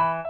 Thank you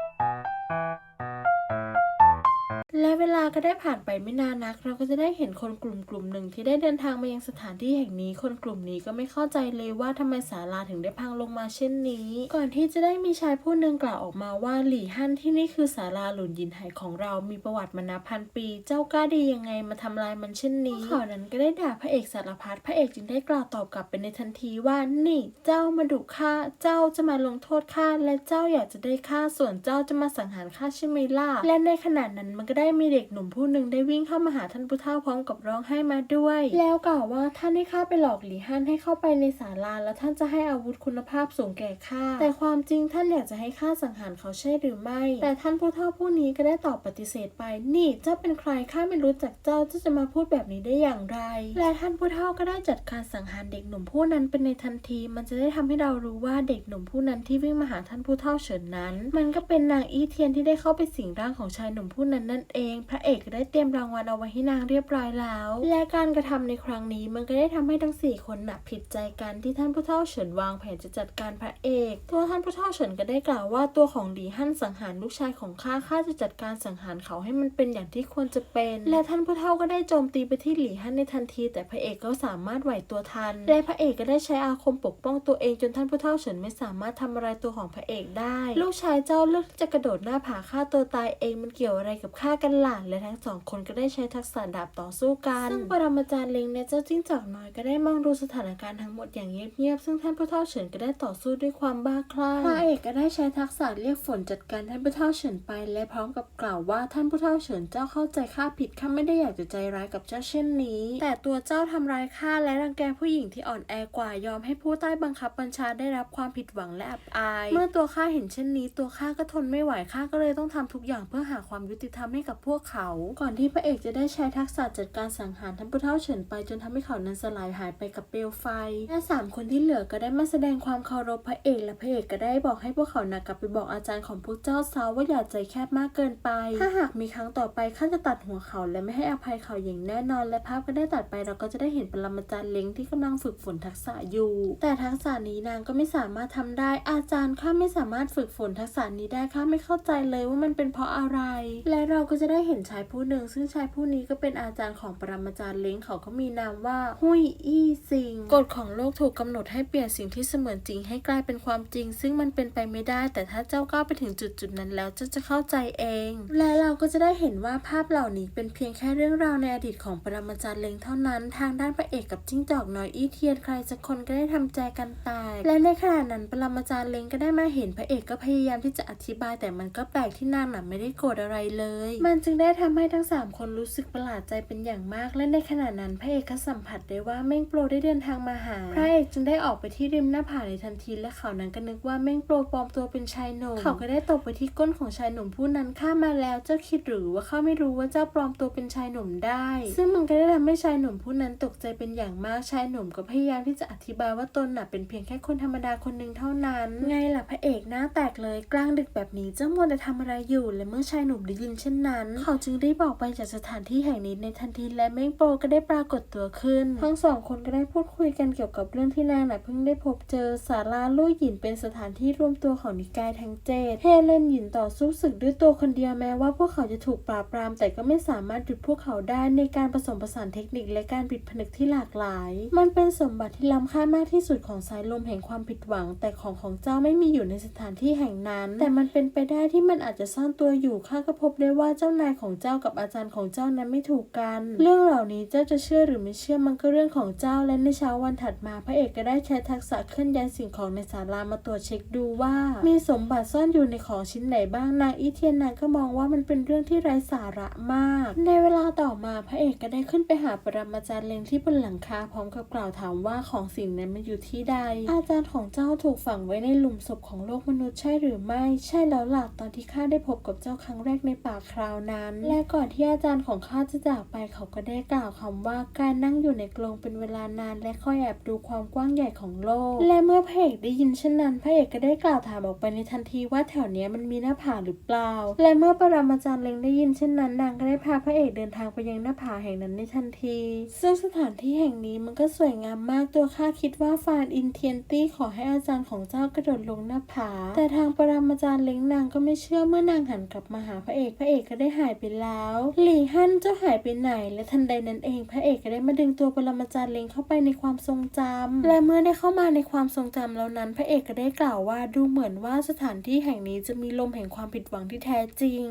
และเวลาก็ได้ผ่านไปไม่นานนัก เราก็จะได้เห็นคนกลุ่มกลุ่มหนึ่งที่ได้เดินทางมายังสถานที่แห่งนี้ คนกลุ่มนี้ก็ไม่เข้าใจเลยว่าทำไมศาลาถึงได้พังลงมาเช่นนี้ ก่อนที่จะได้มีชายผู้หนึ่งกล่าวออกมาว่าหลี่ฮั่นที่นี่คือศาลาหลุนยินไหของเรา มีประวัติมานับพันปี เจ้ากล้าดียังไงมาทำลายมันเช่นนี้ข่าวนั้นก็ได้ด่าพระเอกสารพัดพระเอกจึงได้กล่าวตอบกลับไปในทันทีว่านี่เจ้ามาดุข้าเจ้าจะมาลงโทษข้าและเจ้าอยากจะได้ข้าส่วนเจ้าจะมาสังหารข้าใช่ไหมล่ะและในขณะนั้นมันก็ได้มีเด็กหนุ่มผู้หนึ่งได้วิ่งเข้ามาหาท่านผู้เฒ่าพร้อมกับร้องไห้มาด้วย แล้วกล่าวว่าท่านให้ข้าไปหลอกหลีฮั่นให้เข้าไปในศาลาแล้วท่านจะให้อาวุธคุณภาพสูงแก่ข้าแต่ความจริงท่านอยากจะให้ข้าสังหารเขาใช่หรือไม่ แต่ท่านผู้เฒ่าผู้นี้ก็ได้ตอบปฏิเสธไป นี่เจ้าเป็นใครข้าไม่รู้จักเจ้าเจ้าจะมาพูดแบบนี้ได้อย่างไร และท่านผู้เฒ่าก็ได้จัดการสังหารเด็กหนุ่มผู้นั้นเป็นในทันที มันจะได้ทำให้เรารู้ว่าเด็กหนุ่มผู้นั้นที่วิ่งมาหาท่านผู้เฒ่าเฉินนั้น มันก็เป็นนางอี้เทียนที่ได้เข้าไปสิงร่างของชายหนุ่มผู้นั้นนั่นเองพระเอกก็ได้เตรียมรางวัลเอาไว้ให้นางเรียบร้อยแล้ว และการกระทำในครั้งนี้มันก็ได้ทำให้ทั้งสี่คนน่ะผิดใจกันที่ท่านผู้เฒ่าเฉินวางแผนจะจัดการพระเอก ตัวท่านผู้เฒ่าเฉินก็ได้กล่าวว่าตัวของหลีฮั่นสังหารลูกชายของข้าข้าจะจัดการสังหารเขาให้มันเป็นอย่างที่ควรจะเป็น และท่านผู้เฒ่าก็ได้โจมตีไปที่หลีฮั่นในทันที แต่พระเอกก็สามารถไหวตัวทันและพระเอกก็ได้ใช้อาคมปกป้องตัวเองจนท่านผู้เฒ่าเฉินไม่สามารถทำอะไรตัวของพระเอกได้ ลูกชายเจ้าเลือกที่จะกระโดดหน้าผาฆ่าตัวตายเองมันเกี่ยวอะไรกับข้ากันล่ะและทั้งสองคนก็ได้ใช้ทักษะดาบต่อสู้กัน ซึ่งปรมาจารย์เล็งและเจ้าจิ้งจอกน้อยก็ได้มองดูสถานการณ์ทั้งหมดอย่างเงียบๆ ซึ่งท่านผู้เฒ่าเฉินก็ได้ต่อสู้ด้วยความบ้าคลั่ง พระเอกก็ได้ใช้ทักษะเรียกฝนจัดการท่านผู้เฒ่าเฉินไป และพร้อมกับกล่าวว่าท่านผู้เฒ่าเฉินเจ้าเข้าใจข้าผิดข้าไม่ได้อยากจะใจร้ายกับเจ้าเช่นนี้ แต่ตัวเจ้าทำร้ายข้าและรังแกผู้หญิงที่อ่อนแอกว่ายอมให้ผู้ใต้บังคับบัญชาได้รับความผิดหวังและอับอาย เมื่อตัวข้าเห็นเช่นนี้ ตัวข้าก็ทนไม่ไหวข้าก็เลยต้องทำทุกอย่างเพื่อหาความยุติธรรมให้กับพวกเขา ก่อนที่พระเอกจะได้ใช้ทักษะจัดการสังหารท่านผู้เฒ่าเฉินไปจนทำให้เขานั้นสลายหายไปกับเปลวไฟ และสามคนที่เหลือก็ได้มาแสดงความเคารพพระเอกและพระเอกก็ได้บอกให้พวกเขานะกลับไปบอกอาจารย์ของพวกเจ้าซาว่าอย่าใจแคบมากเกินไป ถ้าหากมีครั้งต่อไปข้าจะตัดหัวเขาและไม่ให้อภัยเขาอย่างแน่นอน และภาพก็ได้ตัดไปเราก็จะได้เห็นปรมาจารย์เล้งที่กำลังฝึกฝนทักษะอยู่ แต่ทักษะนี้นางก็ไม่สามารถทำได้ อาจารย์ข้าไม่สามารถฝึกฝนทักษะนี้ได้ข้าไม่เข้าใจเลยว่ามันเป็นเพราะอะไร และเราก็จะได้เห็นชายผู้หนึ่ง ซึ่งชายผู้นี้ก็เป็นอาจารย์ของปรมาจารย์เล้งเขาก็มีนามว่าฮุยอี้ซิงกฎของโลกถูกกำหนดให้เปลี่ยนสิ่งที่เสมือนจริงให้กลายเป็นความจริง ซึ่งมันเป็นไปไม่ได้ แต่ถ้าเจ้าก้าวไปถึงจุดจุดนั้นแล้วเจ้าจะเข้าใจเอง และเราก็จะได้เห็นว่าภาพเหล่านี้เป็นเพียงแค่เรื่องราวในอดีตของปรมาจารย์เล้งเท่านั้นทางด้านพระเอกกับจิ้งจอกน้อยอี้เทียนใครสักคนก็ได้ทำใจกันตาย และในขณะนั้นปรมาจารย์เล้งก็ได้มาเห็นพระเอกก็พยายามที่จะอธิบาย แต่มันก็แปลกที่นางน่ะไม่ได้โกรธอะไรเลยมันจึงได้ทำให้ทั้งสามคนรู้สึกประหลาดใจเป็นอย่างมาก และในขณะนั้นพระเอกก็สัมผัสได้ว่าเม่งโปรได้เดินทางมาหา พระเอกจึงได้ออกไปที่ริมหน้าผาในทันที และเขานั้นก็นึกว่าเม่งโปรปลอมตัวเป็นชายหนุ่ม เขาก็ได้ตบไปที่ก้นของชายหนุ่มผู้นั้นข้ามาแล้ว เจ้าคิดหรือว่าข้าไม่รู้ว่าเจ้าปลอมตัวเป็นชายหนุ่มได้ ซึ่งมันก็ได้ทำให้ชายหนุ่มผู้นั้นตกใจเป็นอย่างมากชายหนุ่มก็พยายามที่จะอธิบายว่าตนน่ะเป็นเพียงแค่คนธรรมดาคนหนึ่งเท่านั้น ไงล่ะพระเอกหน้าแตกเลยกลางดึกแบบนี้เจ้ามัวแต่ทำอะไรอยู่ และเมื่อชายหนุ่มได้ยินเช่นนั้นเขาจึงได้บอกไปจากสถานที่แห่งนี้ในทันทีและเมงโปรก็ได้ปรากฏตัวขึ้น ทั้งสองคนก็ได้พูดคุยกันเกี่ยวกับเรื่องที่นางน่ะเพิ่งได้พบเจอศาลาลู่หยินเป็นสถานที่รวมตัวของนิกายทั้งเจ็ดเฮเลนหยินต่อสู้ศึกด้วยตัวคนเดียวแม้ว่าพวกเขาจะถูกปราบปราม แต่ก็ไม่สามารถหยุดพวกเขาได้ในการผสมผสานเทคนิคและการปิดผนึกที่หลากหลาย มันเป็นสมบัติที่ล้ำค่ามากที่สุดของสายลมแห่งความผิดหวัง แต่ของของเจ้าไม่มีอยู่ในสถานที่แห่งนั้น แต่มันเป็นไปได้ที่มันอาจจะซ่อนตัวอยู่ข้าก็พบได้ว่าเจ้านายของเจ้ากับอาจารย์ของเจ้านั้นไม่ถูกกัน เรื่องเหล่านี้เจ้าจะเชื่อหรือไม่เชื่อมันก็เรื่องของเจ้าและในเช้าวันถัดมาพระเอกก็ได้ใช้ทักษะเคลื่อนย้ายสิ่งของในศาลามาตรวจเช็คดูว่า มีสมบัติซ่อนอยู่ในของชิ้นไหนบ้างนางอีเทียนนางก็มองว่ามันเป็นเรื่องที่ไร้สาระมาก ในเวลาต่อมาพระเอกก็ได้ขึ้นไปหาปรมาจารย์เลงที่บนหลังคาพร้อมกับกล่าวถามว่าของสิ่งนั้นมันอยู่ที่ใด อาจารย์ของเจ้าถูกฝังไว้ในหลุมศพของโลกมนุษย์ใช่หรือไม่ ใช่แล้วล่ะตอนที่ข้าได้พบกับเจ้าครั้งแรกในป่าคราวนั้น และก่อนที่อาจารย์ของข้าจะจากไปเขาก็ได้กล่าวคำว่าการนั่งอยู่ในกรงเป็นเวลานาน และคอยแอบดูความกว้างใหญ่ของโลก และเมื่อพระเอกได้ยินเช่นนั้นพระเอกก็ได้กล่าวถามออกไปในทันทีว่าแถวเนี้ยมันมีหน้าผาหรือเปล่า และเมื่อปรมาจารย์เล็งได้ยินเช่นนั้นนางก็ได้พาพระเอกเดินทางไปยังหน้าผาแห่งนั้นในทันที ซึ่งสถานที่แห่งนี้มันก็สวยงามมากตัวข้าคิดว่าฟานอินเทียนตี้ขอให้อาจารย์ของเจ้ากระโดดลงหน้าผา แต่ทางปรมาจารย์เล็งนางก็ไม่เชื่อเมื่อนางหันกลับมาหาพระเอกพระเอกก็ได้หายไปแล้ว หลี่ฮั่นเจ้าหายไปไหน และทันใดนั้นเองพระเอกก็ได้มาดึงตัวปรมาจารย์เลงเข้าไปในความทรงจำและเมื่อได้เข้ามาในความทรงจำแล้วนั้น พระเอกก็ได้กล่าวว่าดูเหมือนว่าสถานที่แห่งนี้จะมีลมแห่งความผิดหวังที่แท้จริง